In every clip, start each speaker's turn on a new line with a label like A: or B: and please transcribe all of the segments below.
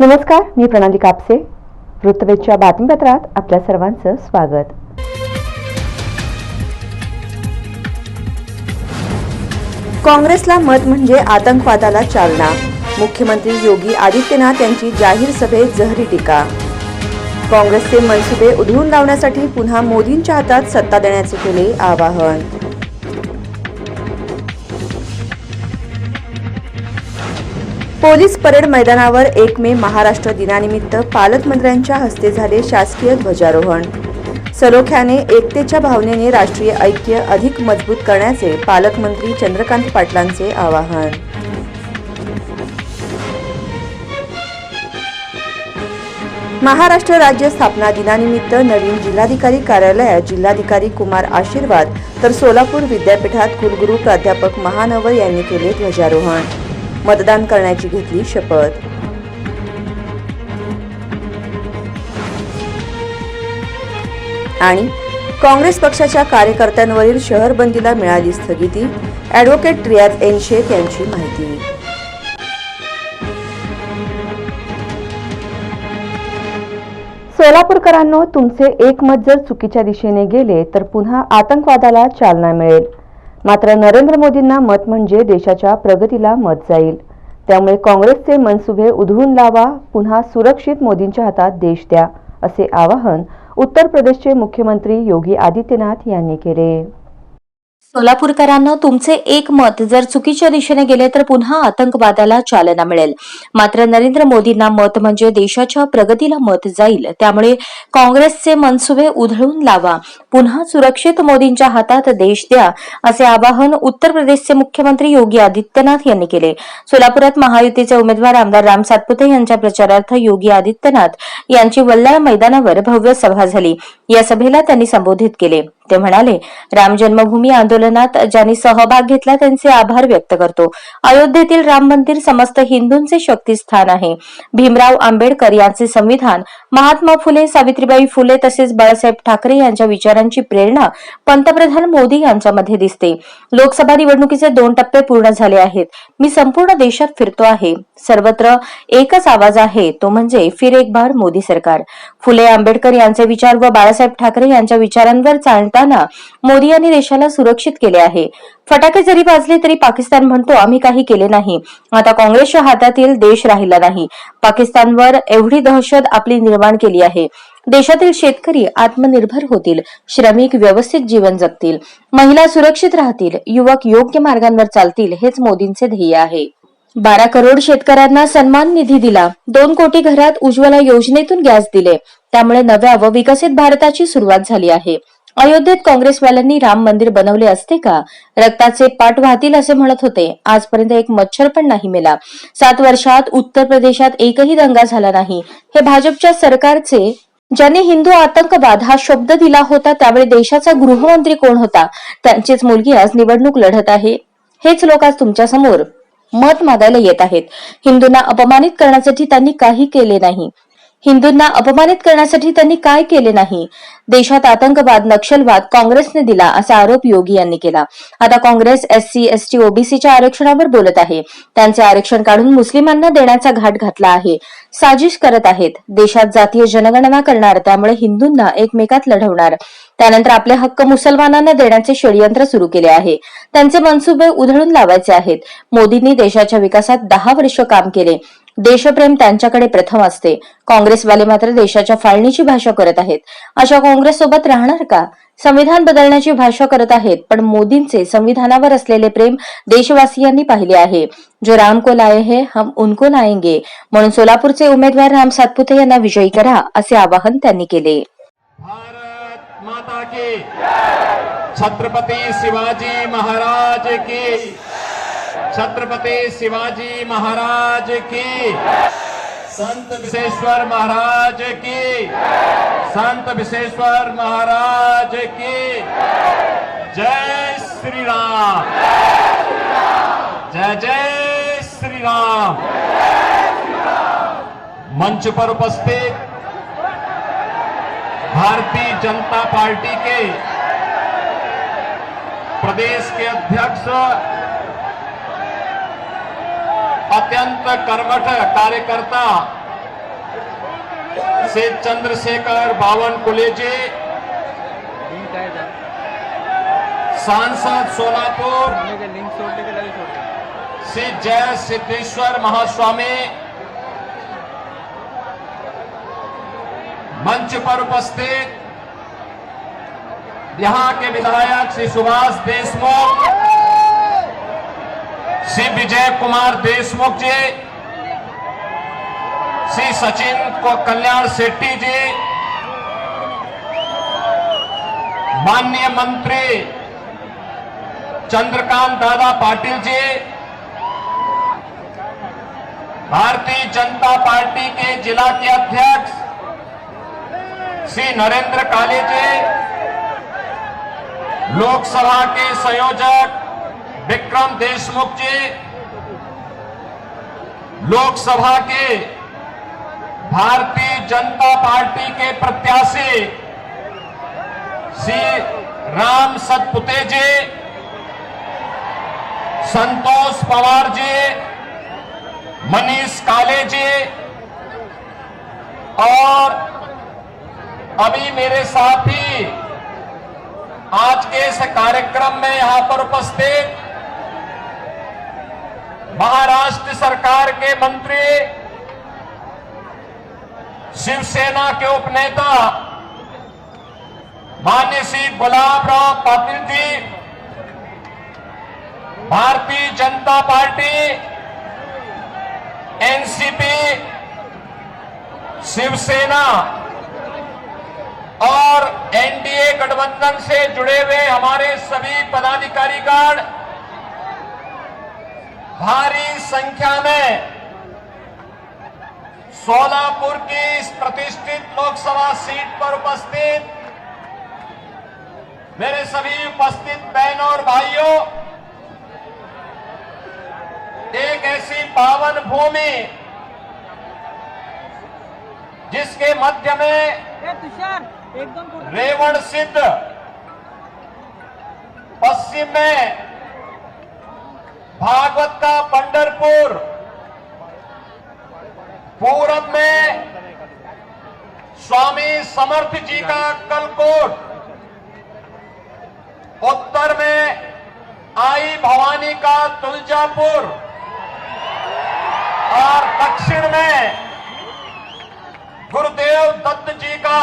A: नमस्कार मी प्रणाली कापसे. वृत्तवेच्या बातमीपत्रात आपल्या सर्वांचं स्वागत. काँग्रेसला मत म्हणजे आतंकवादाला चालना. मुख्यमंत्री योगी आदित्यनाथ यांची जाहीर सभेत जहरी टीका. काँग्रेसचे मनसुबे उधळून लावण्यासाठी पुन्हा मोदींच्या हातात सत्ता देण्याचे केले आवाहन. पोलीस परेड मैदानावर एक मे महाराष्ट्र दिनानिमित्त पालकमंत्र्यांच्या हस्ते झाले शासकीय ध्वजारोहण. सलोख्याने एकतेच्या भावनेने राष्ट्रीय ऐक्य अधिक मजबूत करण्याचे पालकमंत्री चंद्रकांत पाटलांचे आवाहन. महाराष्ट्र राज्य स्थापना दिनानिमित्त नवीन जिल्हाधिकारी कार्यालयात जिल्हाधिकारी कुमार आशीर्वाद तर सोलापूर विद्यापीठात कुलगुरू प्राध्यापक महानवर यांनी केले ध्वजारोहण. मतदान करण्याची घेतली शपथ. आणि काँग्रेस पक्षाच्या कार्यकर्त्यांवरील शहर बंदीला मिळाली स्थगिती ॲडव्होकेट रियाज एन शेख यांची माहिती. सोलापूरकरांनो तुमचे एक मत जर चुकीच्या दिशेने गेले तर पुन्हा आतंकवादाला चालना मिळेल. मात्र नरेंद्र मोदींना मत म्हणजे देशाच्या प्रगतीला मत जाईल. त्यामुळे काँग्रेसचे मनसुबे उधळून लावा पुन्हा सुरक्षित मोदींच्या हातात देश द्या असे आवाहन उत्तर प्रदेशचे मुख्यमंत्री योगी आदित्यनाथ यांनी केले.
B: सोलापूरकरांना तुमचे एक मत जर चुकीच्या दिशेने गेले तर पुन्हा आतंकवादाला चालना मिळेल. मात्र नरेंद्र मोदींना मत म्हणजे देशाच्या प्रगतीला मत जाईल. त्यामुळे काँग्रेसचे मनसुबे उधळून लावा. पुन्हा सुरक्षित मोदींच्या हातात देश द्या असे आवाहन उत्तर प्रदेशचे मुख्यमंत्री योगी आदित्यनाथ यांनी केले. सोलापुरात महायुतीचे उमेदवार आमदार राम सातपुते यांच्या प्रचारार्थ योगी आदित्यनाथ यांची वल्लाळ मैदानावर भव्य सभा झाली. या सभेला त्यांनी संबोधित केले. ते म्हणाले राम जन्मभूमी आंदोलनात ज्यांनी सहभाग घेतला त्यांचे आभार व्यक्त करतो. अयोध्येतील राम मंदिर समस्त हिंदूंचे शक्तीस्थान आहे. भीमराव आंबेडकर यांचे संविधान महात्मा फुले सावित्रीबाई फुले तसेच बाळासाहेब ठाकरे यांच्या विचारांची प्रेरणा पंतप्रधान मोदी यांच्यामध्ये दिसते. लोकसभा निवडणुकीचे दोन टप्पे पूर्ण झाले आहेत. मी संपूर्ण देशात फिरतो आहे. सर्वत्र एकच आवाज आहे तो म्हणजे फिर एक बार मोदी सरकार. फुले आंबेडकर यांचे विचार व बाळासाहेब ठाकरे यांच्या विचारांवर करताना मोदी यांनी देशाला सुरक्षित केले आहे. फटाके जरी वाजले तरी पाकिस्तान म्हणतो आम्ही काही केले नाही. आता काँग्रेसच्या हातातील देश राहिला नाही. पाकिस्तानवर एवढी दहशत आपली निर्माण केली आहे. देशातील शेतकरी आत्मनिर्भर होतील श्रमिक व्यवस्थित जीवन जगतील महिला सुरक्षित राहतील युवक योग्य मार्गांवर चालतील हेच मोदींचे ध्येय आहे. बारा करोड शेतकऱ्यांना सन्मान निधी दिला. दोन कोटी घरात उज्ज्वला योजनेतून गॅस दिले. त्यामुळे नव्या व विकसित भारताची सुरुवात झाली आहे. अयोध्येत काँग्रेसवाल्यांनी राम मंदिर बनवले असते का? रक्ताचे पाठ वाहतील असे म्हणत होते. आजपर्यंत एक मच्छर पण नाही मेला. सात वर्षात उत्तर प्रदेशात एकही दंगा झाला नाही. हे भाजपच्या सरकारचे ज्यांनी हिंदू आतंकवाद हा शब्द दिला होता त्यावेळी देशाचा गृहमंत्री कोण होता? त्यांचीच मुलगी आज निवडणूक लढत आहे. हेच लोक आज तुमच्यासमोर मत मागायला येत आहेत. हिंदूंना अपमानित करण्यासाठी त्यांनी काही केले नाही. हिंदूंना अपमानित करण्यासाठी त्यांनी काय केले नाही? देशात आतंकवाद नक्षलवाद काँग्रेसने दिला असा आरोप योगी यांनी केला. आता काँग्रेस एससी एसटी ओबीसीच्या आरक्षणावर बोलत आहे. त्यांचे आरक्षण काढून मुस्लिमांना देण्याचा घाट घातला आहे. साजिश करत आहेत. देशात जातीय जनगणना करणार त्यामुळे हिंदूंना एकमेकात लढवणार. त्यानंतर आपले हक्क मुसलमानांना देण्याचे षडयंत्र सुरू केले आहे. त्यांचे मनसुबे उधळून लावायचे आहेत. मोदींनी देशाच्या विकासात दहा वर्ष काम केले. देशप्रेम त्यांच्याकडे प्रथम असते. काँग्रेसवाले मात्र देशाच्या फाळणीची भाषा करत आहेत. अशा काँग्रेस सोबत राहणार का? संविधान बदलण्याची भाषा करत आहेत पण मोदींचे संविधानावर असलेले प्रेम देशवासियांनी पाहिले आहे. जो राम को लाए है हम उनको लाएंगे. म्हणून सोलापूरचे उमेदवार राम सातपुते यांना विजयी करा असे आवाहन त्यांनी केले.
C: भारत माता की छत्रपती शिवाजी महाराज की छत्रपती शिवाजी महाराज की संत विशेश्वर महाराज की संत विशेश्वर महाराज की जय श्री राम जय जय श्री राम मंच पर उपस्थित भारतीय जनता पार्टी के प्रदेश के अध्यक्ष, अत्यंत कर्मठ कार्यकर्ता से चंद्रशेखर बावनकुले जी
D: लिंक काय आहे त्यात?
C: सांसद सोलापुर, श्री जय सिद्धेश्वर महास्वामी, मंच पर उपस्थित यहाँ के विधायक श्री सुभाष देशमुख, श्री विजय कुमार देशमुख जी श्री सचिन को कल्याण शेट्टी जी। माननीय मंत्री चंद्रकांत दादा पाटिल जी। भारतीय जनता पार्टी के जिला के अध्यक्ष श्री नरेंद्र काले जी। लोकसभा के संयोजक विक्रम देशमुख जी। लोकसभा के भारतीय जनता पार्टी के प्रत्याशी श्री राम सतपुते जी, संतोष पवार जी, मनीष काले जी, और अभी मेरे साथ ही आज के इस कार्यक्रम में यहाँ पर उपस्थित महाराष्ट्र सरकार के मंत्री शिवसेना के उपनेता मान्य श्री गुलाब राव पाटिल जी, भारतीय जनता पार्टी, एनसीपी, शिवसेना और एनडीए गठबंधन से जुड़े हुए हमारे सभी पदाधिकारीगण, भारी संख्या में सोलापुर की इस प्रतिष्ठित लोकसभा सीट पर उपस्थित मेरे सभी उपस्थित बहनों और भाइयों एक ऐसी पावन भूमि जिसके मध्य में रेवण सिद्ध पश्चिम में भागवत का पंडरपुर पूरब में स्वामी समर्थ जी का कलकोट। उत्तर में आई भवानी का तुलजापुर। और दक्षिण में गुरुदेव दत्त जी का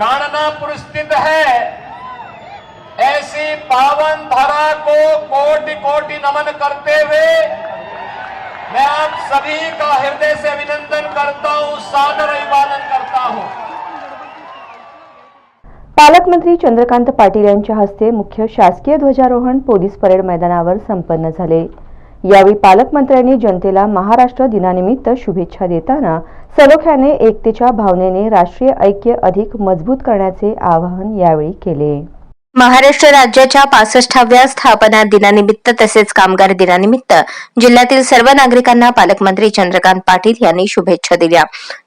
C: गणनापुर स्थित है। ऐसी पावन धरा को कोटि कोटि नमन करते हुए सभी का हृदय से अभिनंदन करता हूँ सादर अभिवादन करता हूँ।
A: पालकमंत्री चंद्रकांत पाटील यांच्या हस्ते मुख्य शासकीय ध्वजारोहण पोलीस परेड मैदानावर संपन्न झाले. यावेळी पालकमंत्र्यांनी जनतेला महाराष्ट्र दिनानिमित्त शुभेच्छा देताना सलोख्याने एकतेच्या भावनेने राष्ट्रीय ऐक्य अधिक मजबूत करण्याचे आवाहन यावेळी केले.
B: महाराष्ट्र राज्याच्या पासष्टाव्या स्थापना दिनानिमित्त तसेच कामगार दिनानिमित्त जिल्ह्यातील सर्व नागरिकांना पालकमंत्री चंद्रकांत पाटील यांनी शुभेच्छा दिल्या.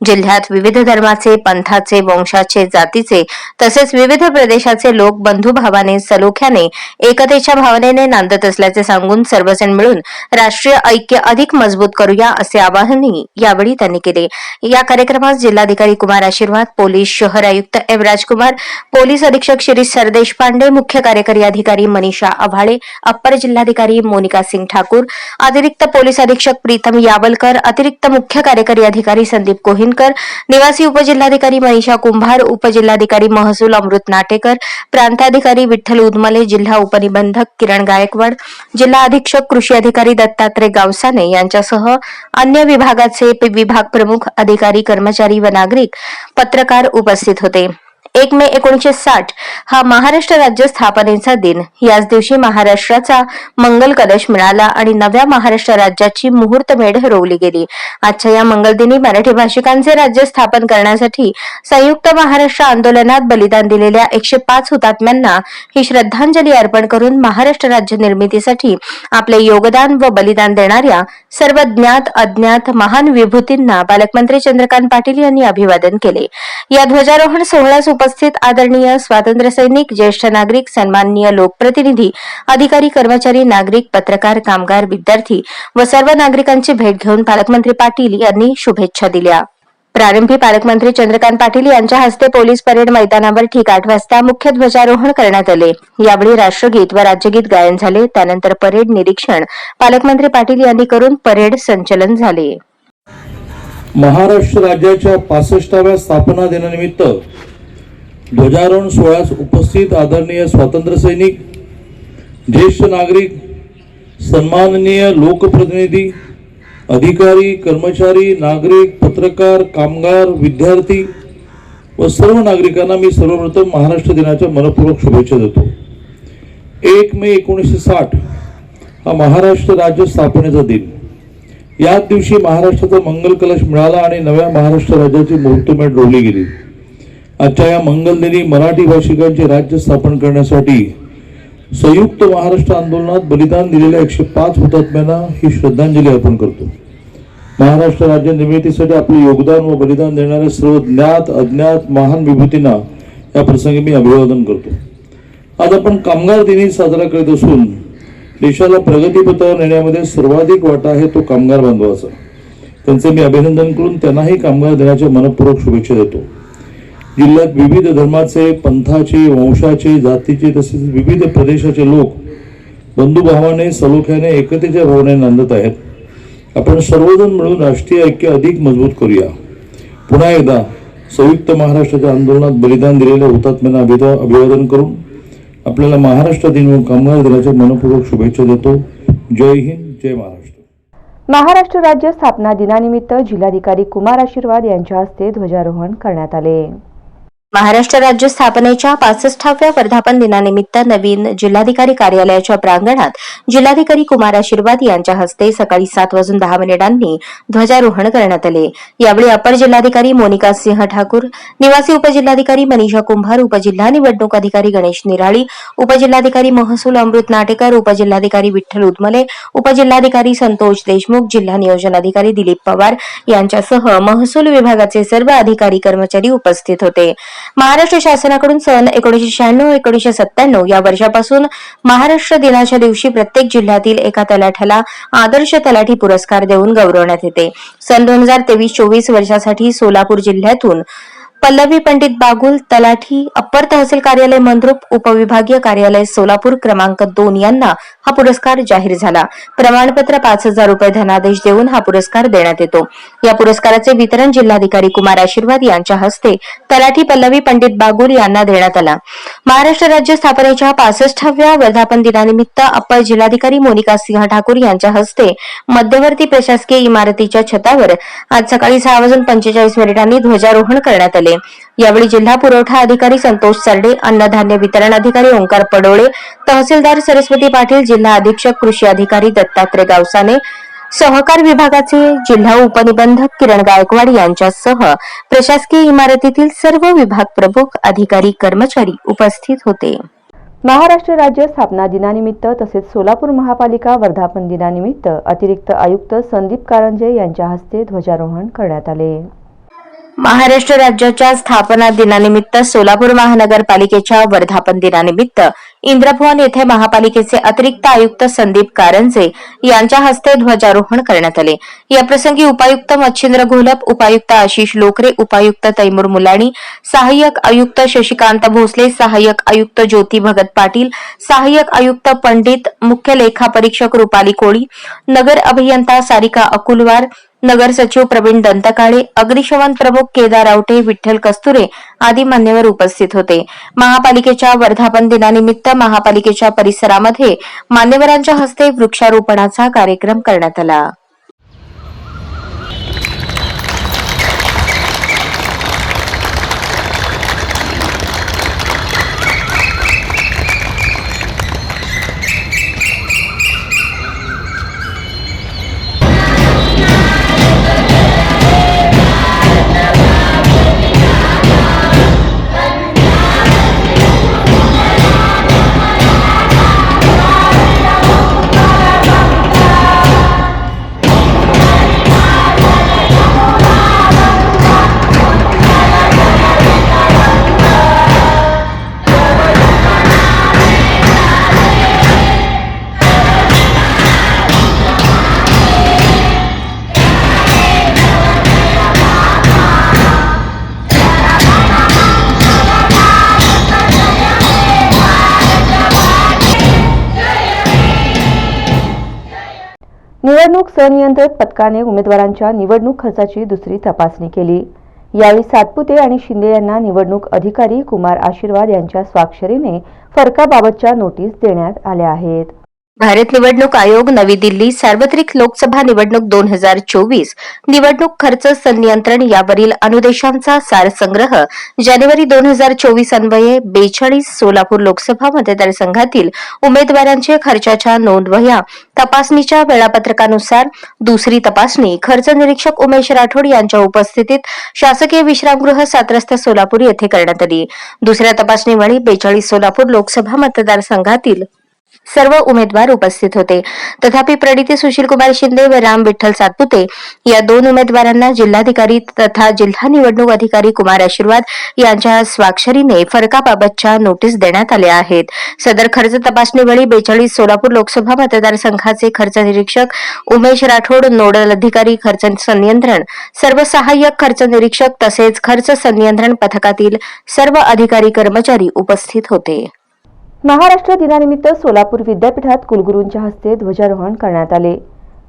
B: जिल्ह्यात विविध धर्माचे पंथाचे वंशाचे जातीचे तसेच विविध प्रदेशाचे लोक बंधुभावाने सलोख्याने एकतेच्या भावनेने नांदत असल्याचे सांगून सर्वजण मिळून राष्ट्रीय ऐक्य अधिक मजबूत करूया असे आवाहनही यावेळी त्यांनी केले. या कार्यक्रमात जिल्हाधिकारी कुमार आशीर्वाद पोलीस शहर आयुक्त एम राजकुमार पोलीस अधीक्षक शिरीष सरदेश पांडे मुख्य कार्यकारी अधिकारी मनीषा आव्हाळे अप्पर जिल्हाधिकारी मोनिका सिंग ठाकूर अतिरिक्त पोलीस अधीक्षक प्रीतम यावलकर अतिरिक्त मुख्य कार्यकारी अधिकारी संदीप कोहिनकर निवासी उपजिल्हाधिकारी मनीषा कुंभार उपजिल्हाधिकारी महसूल अमृत नाटेकर प्रांताधिकारी विठ्ठल उदमले जिल्हा उपनिबंधक किरण गायकवाड जिल्हा अधीक्षक कृषी अधिकारी दत्तात्रय गावसाने यांच्यासह अन्य विभागाचे विभाग प्रमुख अधिकारी कर्मचारी व नागरिक पत्रकार उपस्थित होते. एक मे एकोणीशे साठ हा महाराष्ट्र राज्य स्थापनेचा दिन. याच दिवशी महाराष्ट्राचा मंगल कलश मिळाला आणि नव्या महाराष्ट्र राज्याची मुहूर्तमेढ रोवली गेली. आजच्या या मंगलदिनी मराठी भाषिकांचे राज्य स्थापन करण्यासाठी संयुक्त महाराष्ट्र आंदोलनात बलिदान दिलेल्या एकशे पाच हुतात्म्यांना ही श्रद्धांजली अर्पण करून महाराष्ट्र राज्य निर्मितीसाठी आपले योगदान व बलिदान देणाऱ्या सर्व ज्ञात अज्ञात महान विभूतींना पालकमंत्री चंद्रकांत पाटील यांनी अभिवादन केले. या ध्वजारोहण सोहळ्यास उपस्थित आदरणीय स्वातंत्र्य सैनिक ज्येष्ठ नागरिक सन्माननीय लोकप्रतिनिधी अधिकारी कर्मचारी नागरिक पत्रकार कामगार विद्यार्थी व सर्व नागरिकांची भेट घेऊन पालकमंत्री पाटील यांनी शुभेच्छा दिल्या. प्रारंभी पालकमंत्री चंद्रकांत पाटील यांच्या हस्ते पोलीस परेड मैदानावर ठीक आठ वाजता मुख्य ध्वजारोहण करण्यात आले. यावेळी राष्ट्रगीत व राज्यगीत गायन झाले. त्यानंतर परेड निरीक्षण पालकमंत्री पाटील यांनी करून परेड संचलन झाले.
E: महाराष्ट्र राज्याच्या पासष्टाव्या स्थापना दिनानिमित्त ध्वजारोहण सोहळ्यास उपस्थित आदरणीय स्वातंत्र्य सैनिक ज्येष्ठ नागरिक सन्माननीय लोकप्रतिनिधी अधिकारी कर्मचारी नागरिक पत्रकार कामगार विद्यार्थी व सर्व नागरिकांना मी सर्वप्रथम महाराष्ट्र दिनाच्या मनपूर्वक शुभेच्छा देतो. एक मे एकोणीसशे साठ हा महाराष्ट्र राज्य स्थापनेचा दिन. याच दिवशी महाराष्ट्राचा मंगल कलश मिळाला आणि नव्या महाराष्ट्र राज्याची मुहूर्तमेढ रोवली गेली. आजच्या या मंगलदिनी मराठी भाषिकांचे राज्य स्थापन करण्यासाठी संयुक्त महाराष्ट्र आंदोलनात बलिदान दिलेल्या एकशे पाच हुतात्म्यांना ही श्रद्धांजली अर्पण करतो. महाराष्ट्र राज्य निर्मितीसाठी आपले योगदान व बलिदान देणाऱ्या सर्व ज्ञात अज्ञात महान विभूतींना या प्रसंगी मी अभिवादन करतो. आज आपण कामगार दिनी साजरा करीत असून देशाला प्रगतीपथावर नेण्यामध्ये सर्वाधिक वाटा आहे तो कामगार बांधवाचा. त्यांचे मी अभिनंदन करून त्यांनाही कामगार दिनाच्या मनपूर्वक शुभेच्छा देतो. जिल्ह्यात विविध धर्माचे पंथाचे वंशाचे जातीचे तसेच विविध प्रदेशाचे लोक बंधुभावाने सलोख्याने एकतेच्या भावने नांदत आहेत. आपण सर्वजण मिळून राष्ट्रीय ऐक्य अधिक मजबूत करूया. पुन्हा एकदा संयुक्त महाराष्ट्राच्या आंदोलनात बलिदान दिलेल्या हुतात्म्यांना अभिवा- अभिवादन करून आपल्याला महाराष्ट्र दिन व कामगार दिनाच्या मनपूर्वक शुभेच्छा देतो. जय हिंद जय महाराष्ट्र.
A: महाराष्ट्र राज्य स्थापना दिनानिमित्त जिल्हाधिकारी कुमार आशीर्वाद यांच्या हस्ते ध्वजारोहण करण्यात आले.
B: महाराष्ट्र राज्य स्थापनेच्या पासष्टाव्या वर्धापन दिनानिमित्त नवीन जिल्हाधिकारी कार्यालयाच्या प्रांगणात जिल्हाधिकारी कुमार आशीर्वाद यांच्या हस्ते सकाळी सात वाजून दहा मिनिटांनी ध्वजारोहण करण्यात आले. यावेळी अपर जिल्हाधिकारी मोनिका सिंह ठाकूर निवासी उपजिल्हाधिकारी मनीषा कुंभार उपजिल्हा निवडणूक अधिकारी गणेश निराळी उपजिल्हाधिकारी महसूल अमृत नाटेकर उपजिल्हाधिकारी विठ्ठल उदमले उपजिल्हाधिकारी संतोष देशमुख जिल्हा नियोजन अधिकारी दिलीप पवार यांच्यासह महसूल विभागाचे सर्व अधिकारी कर्मचारी उपस्थित होते. महाराष्ट्र शासनाकडून सन एकोणीशे शहाण्णव एकोणीशे सत्त्याण्णव या वर्षापासून महाराष्ट्र दिनाच्या दिवशी प्रत्येक जिल्ह्यातील एका तलाठ्याला आदर्श तलाठी पुरस्कार देऊन गौरवण्यात येते. सन दोन हजार तेवीस चोवीस वर्षासाठी सोलापूर जिल्ह्यातून पल्लवी पंडित बागुल तलाठी अप्पर तहसील कार्यालय मंद्रुप उपविभागीय कार्यालय सोलापूर क्रमांक दोन यांना हा पुरस्कार जाहीर झाला. प्रमाणपत्र पाच हजार रुपये धनादेश देऊन हा पुरस्कार देण्यात येतो. या पुरस्काराचे वितरण जिल्हाधिकारी कुमार आशीर्वाद यांच्या हस्ते तलाठी पल्लवी पंडित बागुल यांना देण्यात आला. महाराष्ट्र राज्य स्थापनेच्या पासष्टाव्या वर्धापन दिनानिमित्त अप्पर जिल्हाधिकारी मोनिका सिंह ठाकूर यांच्या हस्ते मध्यवर्ती प्रशासकीय इमारतीच्या छतावर आज सकाळी सहा वाजून पंचेचाळीस मिनिटांनी ध्वजारोहण करण्यात आले. केले. यावेळी जिल्हा पुरवठा अधिकारी संतोष सरडे अन्नधान्य वितरण अधिकारी ओंकार पडोळे तहसीलदार सरस्वती पाटील जिल्हा अधीक्षक कृषी अधिकारी दत्तात्रय गावसाने सहकार विभागाचे जिल्हा उपनिबंधक किरण गायकवाड यांच्यासह प्रशासकीय इमारतीतील सर्व विभाग प्रमुख अधिकारी कर्मचारी उपस्थित होते.
A: महाराष्ट्र राज्य स्थापना दिनानिमित्त तसेच सोलापूर महापालिका वर्धापन दिनानिमित्त अतिरिक्त आयुक्त संदीप कारंजे यांच्या हस्ते ध्वजारोहण करण्यात आले.
B: महाराष्ट्र राज्याच्या स्थापना दिनानिमित्त सोलापूर महानगरपालिकेच्या वर्धापन दिनानिमित्त इंद्रभवन येथे महापालिकेचे अतिरिक्त आयुक्त संदीप कारंजे यांच्या हस्ते ध्वजारोहण करण्यात आले. याप्रसंगी उपायुक्त मच्छिंद्र घोलप उपायुक्त आशिष लोकरे उपायुक्त तैमूर मुलाणी सहाय्यक आयुक्त शशिकांत भोसले सहाय्यक आयुक्त ज्योती भगत पाटील सहाय्यक आयुक्त पंडित मुख्य लेखापरीक्षक रुपाली कोळी नगर अभियंता सारिका अकुलवार नगर सचिव प्रवीण दंतकाळे अग्निशमन प्रमुख केदार आवटे विठ्ठल कस्तुरे आदी मान्यवर उपस्थित होते. महापालिकेच्या वर्धापन दिनानिमित्त महापालिकेच्या परिसरामध्ये मान्यवरांच्या हस्ते वृक्षारोपणाचा कार्यक्रम करण्यात आला.
A: संनियंत्रित पथकाने उमेदवारांच्या निवडणूक खर्चाची दुसरी तपासणी केली. यावेळी सातपुते आणि शिंदे यांना निवडणूक अधिकारी कुमार आशीर्वाद यांच्या स्वाक्षरीने फरकाबाबतच्या नोटीस देण्यात आल्या आहेत.
B: भारत निवडणूक आयोग नवी दिल्ली सार्वत्रिक लोकसभा निवडणूक दोन हजार चोवीस निवडणूक खर्च संनियंत्रण यावरील अनुदेशांचा सारसंग्रह जानेवारी दोन हजार चोवीस अन्वये बेचाळीस सोलापूर लोकसभा मतदारसंघातील उमेदवारांचे खर्चाच्या नोंदवह्या तपासणीच्या वेळापत्रकानुसार दुसरी तपासणी खर्च निरीक्षक उमेश राठोड यांच्या उपस्थितीत शासकीय विश्रामगृह सात्रस्थ सोलापूर येथे करण्यात आली. दुसऱ्या तपासणीवेळी बेचाळीस सोलापूर लोकसभा मतदारसंघातील सर्व उमेदवार उपस्थित होते. तथापि प्रणिती सुशीलकुमार शिंदे व राम विठ्ठल सातपुते या दोन उमेदवारांना जिल्हाधिकारी तथा जिल्हा निवडणूक अधिकारी कुमार आशीर्वाद यांच्या स्वाक्षरीने फरकाबाबतच्या नोटीस देण्यात आल्या आहेत. सदर खर्च तपासणीवेळी बेचाळीस सोलापूर लोकसभा मतदारसंघाचे खर्च निरीक्षक उमेश राठोड नोडल अधिकारी खर्च संनियंत्रण सर्व सहाय्यक खर्च निरीक्षक तसेच खर्च संनियंत्रण पथकातील सर्व अधिकारी कर्मचारी उपस्थित होते.
A: महाराष्ट्र दिनानिमित्त सोलापूर विद्यापीठात कुलगुरूंच्या हस्ते ध्वजारोहण करण्यात आले.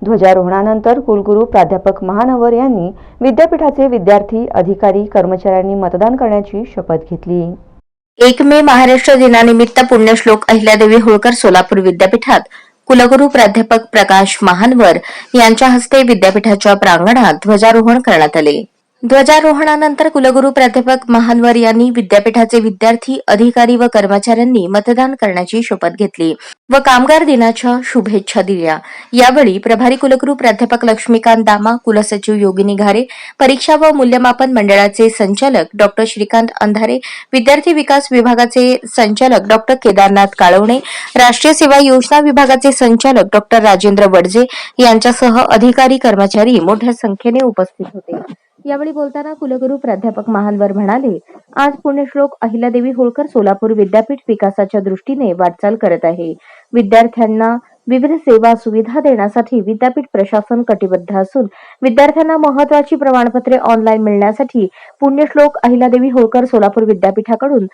A: ध्वजारोहणानंतर कुलगुरू प्राध्यापक महानवर यांनी विद्यापीठाचे विद्यार्थी अधिकारी कर्मचाऱ्यांनी मतदान करण्याची शपथ घेतली.
B: एक मे महाराष्ट्र दिनानिमित्त पुण्यश्लोक अहिल्यादेवी होळकर सोलापूर विद्यापीठात कुलगुरू प्राध्यापक प्रकाश महानवर यांच्या हस्ते विद्यापीठाच्या प्रांगणात ध्वजारोहण करण्यात आले. ध्वजारोहणानंतर कुलगुरू प्राध्यापक महानवर यांनी विद्यापीठाचे विद्यार्थी अधिकारी व कर्मचाऱ्यांनी मतदान करण्याची शपथ घेतली व कामगार दिनाच्या शुभेच्छा दिल्या. यावेळी प्रभारी कुलगुरू प्राध्यापक लक्ष्मीकांत दामा कुलसचिव योगिनी घारे परीक्षा व मूल्यमापन मंडळाचे संचालक डॉक्टर श्रीकांत अंधारे विद्यार्थी विकास विभागाचे संचालक डॉक्टर केदारनाथ काळवणे राष्ट्रीय सेवा योजना विभागाचे संचालक डॉक्टर राजेंद्र वडजे यांच्यासह अधिकारी कर्मचारी मोठ्या संख्येने उपस्थित होते. यावेळी बोलताना कुलगुरू प्राध्यापक महानवर म्हणाले आज पुण्यश्लोक अहिल्यादेवी होळकर सोलापूर विद्यापीठ विकासाच्या दृष्टीने वाटचाल करत आहे. विद्यार्थ्यांना विविध सेवा सुविधा देण्यासाठी विद्यापीठ प्रशासन कटिबद्ध असून विद्यार्थ्यांना महत्वाची प्रमाणपत्रे ऑनलाईन मिळण्यासाठी पुण्यश्लोक अहिल्यादेवी होळकर सोलापूर विद्यापीठाकडून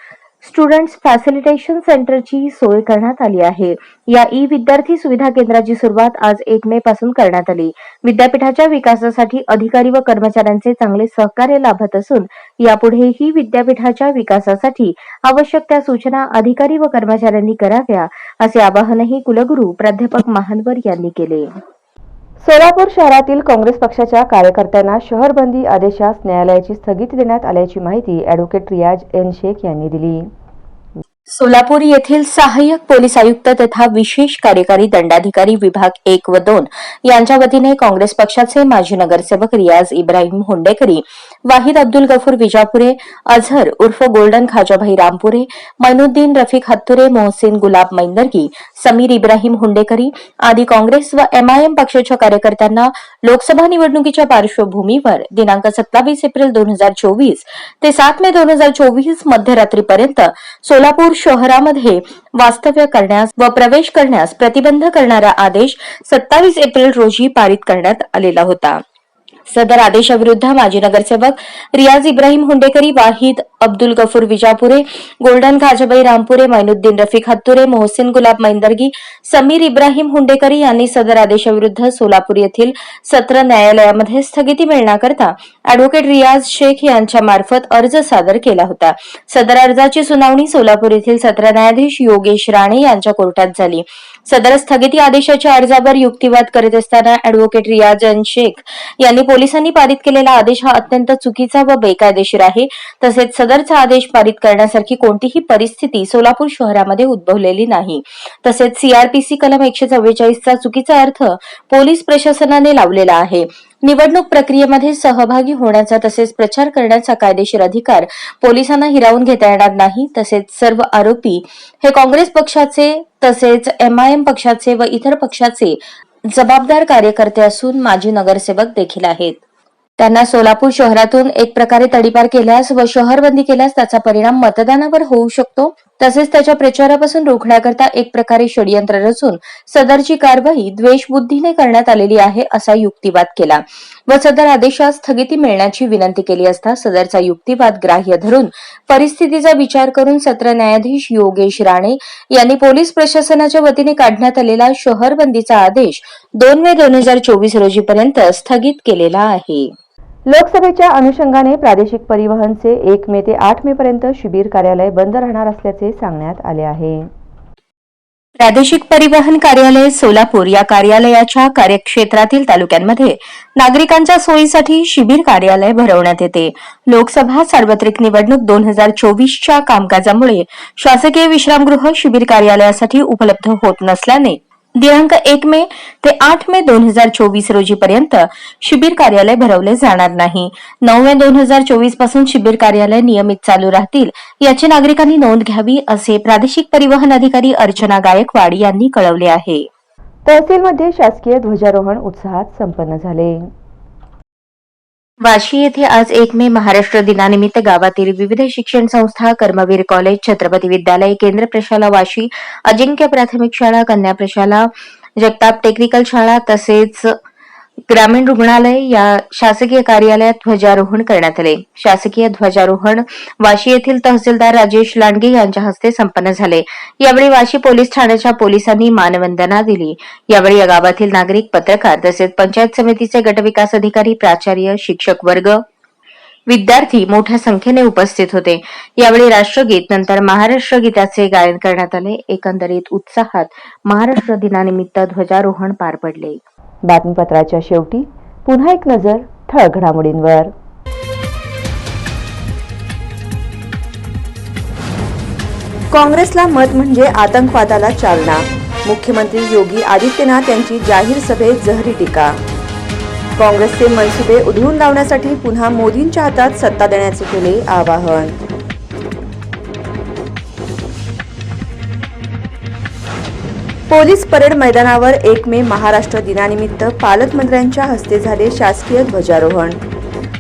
B: स्टुडंट्स फॅसिलिटेशन सेंटरची सोय करण्यात आली आहे. या ई विद्यार्थी सुविधा केंद्राची सुरुवात आज एक मे पासून करण्यात आली. विद्यापीठाच्या विकासासाठी अधिकारी व कर्मचाऱ्यांचे चांगले सहकार्य लाभत असून यापुढेही विद्यापीठाच्या विकासासाठी आवश्यक त्या सूचना अधिकारी व कर्मचाऱ्यांनी कराव्या असे आवाहनही कुलगुरू प्राध्यापक महानवर यांनी केले.
A: सोलापूर शहरातील काँग्रेस पक्षाच्या कार्यकर्त्यांना शहरबंदी आदेशास न्यायालयाची स्थगिती देण्यात आल्याची माहिती अॅडव्होकेट रियाज एन शेख यांनी दिली.
B: सोलापूर येथील सहाय्यक पोलीस आयुक्त तथा विशेष कार्यकारी दंडाधिकारी विभाग एक व दोन यांच्या वतीने काँग्रेस पक्षाचे माजी नगरसेवक रियाज इब्राहिम हुंडेकरी वाहिद अब्दुल गफूर विजापुरे अझर उर्फ गोल्डन खाजाभाई रामपुरे मैनुद्दीन रफिक हत्तुरे मोहसिन गुलाब मैंदर्गी समीर इब्राहिम हुंडेकरी आदी काँग्रेस व एमआयएम पक्षाच्या कार्यकर्त्यांना लोकसभा निवडणुकीच्या पार्श्वभूमीवर दिनांक सत्तावीस एप्रिल दोन हजार चोवीस ते सात मे दोन हजार चोवीस मध्यरात्रीपर्यंत सोलापूर शहरामध्ये वास्तव्य करण्यास व प्रवेश करण्यास प्रतिबंध करणारा आदेश सत्तावीस एप्रिल रोजी पारित करण्यात आलेला होता. सदर आदेशाविरुद्ध माजी नगरसेवक रियाज इब्राहिम हुंडेकरी वाहिद अब्दुल गफूर विजापुरे गोल्डन खाजाबाई रामपुरे मैनुद्दीन रफिक हत्तुरे मोहसिन गुलाब मैंदर्गी समीर इब्राहिम हुंडेकरी यांनी सदर आदेशाविरुद्ध सोलापूर येथील सत्र न्यायालयामध्ये स्थगिती मिळण्याकरता अॅडव्होकेट रियाज शेख यांच्या मार्फत अर्ज सादर केला होता. सदर अर्जाची सुनावणी सोलापूर येथील सत्र न्यायाधीश योगेश राणे यांच्या कोर्टात झाली. सदर स्थगिती आदेशाच्या अर्जावर युक्तिवाद करीत असताना अॅडव्होकेट रियाजन शेख यांनी पोलिसांनी पारित केलेला आदेश हा अत्यंत चुकीचा व बेकायदेशीर आहे. तसेच सदरचा आदेश पारित करण्यासारखी कोणतीही परिस्थिती सोलापूर शहरामध्ये उद्भवलेली नाही. तसेच सीआरपीसी कलम एकशे चव्वेचाळीसचा चुकीचा अर्थ पोलीस प्रशासनाने लावलेला आहे. निवडणूक प्रक्रियेमध्ये सहभागी होण्याचा तसेच प्रचार करण्याचा कायदेशीर अधिकार पोलिसांना हिरावून घेता येणार नाही तसेच सर्व आरोपी हे काँग्रेस पक्षाचे तसेच एमआयएम पक्षाचे व इतर पक्षाचे जबाबदार कार्यकर्ते असून माजी नगरसेवक देखील आहेत. त्यांना सोलापूर शहरातून एक प्रकारे तडीपार केल्यास व शहरबंदी केल्यास त्याचा परिणाम मतदानावर होऊ शकतो. तसेच त्याच्या प्रचारापासून रोखण्याकरता एक प्रकारे षडयंत्र रचून सदरची कारवाई द्वेषबुद्धीने करण्यात आलेली आहे असा युक्तिवाद केला. व सदर आदेशास स्थगिती मिळण्याची विनंती केली असता सदरचा युक्तिवाद ग्राह्य धरून परिस्थितीचा विचार करून सत्र न्यायाधीश योगेश राणे यांनी पोलीस प्रशासनाच्या वतीने काढण्यात आलेला शहरबंदीचा आदेश दोन मे दोन हजार चोवीस रोजीपर्यंत स्थगित केलेला आहे.
A: लोकसभेच्या अनुषंगाने प्रादेशिक परिवहनचे एक मे ते आठ मे पर्यंत शिबिर कार्यालय बंद राहणार असल्याचे सांगण्यात आले आहे.
B: प्रादेशिक परिवहन कार्यालय सोलापूर या कार्यालयाच्या कार्यक्षेत्रातील तालुक्यांमध्ये नागरिकांच्या सोयीसाठी शिबिर कार्यालय भरवण्यात येते. लोकसभा सार्वत्रिक निवडणूक दोन हजार चोवीसच्या कामकाजामुळे शासकीय विश्रामगृह शिबिर कार्यालयासाठी उपलब्ध होत नसल्याने दिनांक एक मे ते आठ मे दोन हजार चोवीस रोजीपर्यंत शिबिर कार्यालय भरवले जाणार नाही. नऊ मे दोन हजार चोवीसपासून शिबिर कार्यालय नियमित चालू राहतील याची नागरिकांनी नोंद घ्यावी असे प्रादेशिक परिवहन अधिकारी अर्चना गायकवाड यांनी कळवले आहे.
A: तहसीलमध्ये शासकीय ध्वजारोहण उत्साहात संपन्न झाले.
B: वाशी येथे आज एक मे महाराष्ट्र दिनानिमित्त गावातील विविध शिक्षण संस्था कर्मवीर कॉलेज छत्रपती विद्यालय केंद्र प्रशाला वाशी अजिंक्य प्राथमिक शाळा कन्या प्रशाला जगताप टेक्निकल शाळा तसेच ग्रामीण रुग्णालय या शासकीय कार्यालयात ध्वजारोहण करण्यात आले. शासकीय ध्वजारोहण वाशी येथील तहसीलदार राजेश लांडगे यांच्या हस्ते संपन्न झाले. यावेळी वाशी पोलीस ठाण्याच्या पोलिसांनी मानवंदना दिली. यावेळी या गावातील नागरिक पत्रकार तसेच पंचायत समितीचे गटविकास अधिकारी प्राचार्य शिक्षक वर्ग विद्यार्थी मोठ्या संख्येने उपस्थित होते. यावेळी राष्ट्रगीत नंतर महाराष्ट्र गीताचे गायन करण्यात आले. एकंदरीत उत्साहात महाराष्ट्र दिनानिमित्त ध्वजारोहण पार पडले.
A: बातमीपत्राच्या शेवटी पुन्हा एक नजर ठळक घडामोडींवर. काँग्रेसला मत म्हणजे आतंकवादाला चालना. मुख्यमंत्री योगी आदित्यनाथ यांची जाहीर सभेत जहरी टीका. काँग्रेसचे मनसुबे उधळून लावण्यासाठी पुन्हा मोदींच्या हातात सत्ता देण्याचे केले आवाहन. पोलीस परेड मैदानावर एक मे महाराष्ट्र दिनानिमित्त पालकमंत्र्यांच्या हस्ते झाले शासकीय ध्वजारोहण.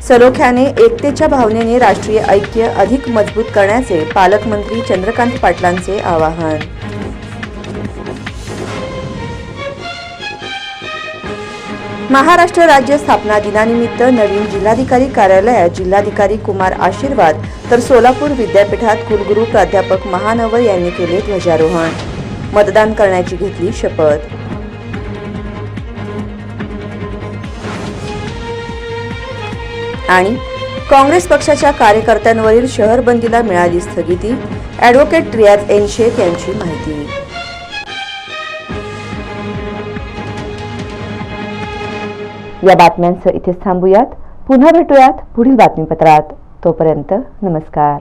A: सलोख्याने एकतेच्या भावनेने राष्ट्रीय ऐक्य अधिक मजबूत करण्याचे पालकमंत्री चंद्रकांत पाटलांचे आवाहन. महाराष्ट्र राज्य स्थापना दिनानिमित्त नवीन जिल्हाधिकारी कार्यालयात जिल्हाधिकारी कुमार आशीर्वाद तर सोलापूर विद्यापीठात कुलगुरू प्राध्यापक महानवर यांनी केले ध्वजारोहण. मतदान करण्याची घेतली शपथ. आणि काँग्रेस पक्षाच्या कार्यकर्त्यांवरील शहर बंदीला मिळाली स्थगिती ॲडव्होकेट रियाज एन शेख यांची माहिती. या बातम्यांसह इथेच थांबूयात. पुन्हा भेटूयात पुढील बातमीपत्रात. तोपर्यंत नमस्कार.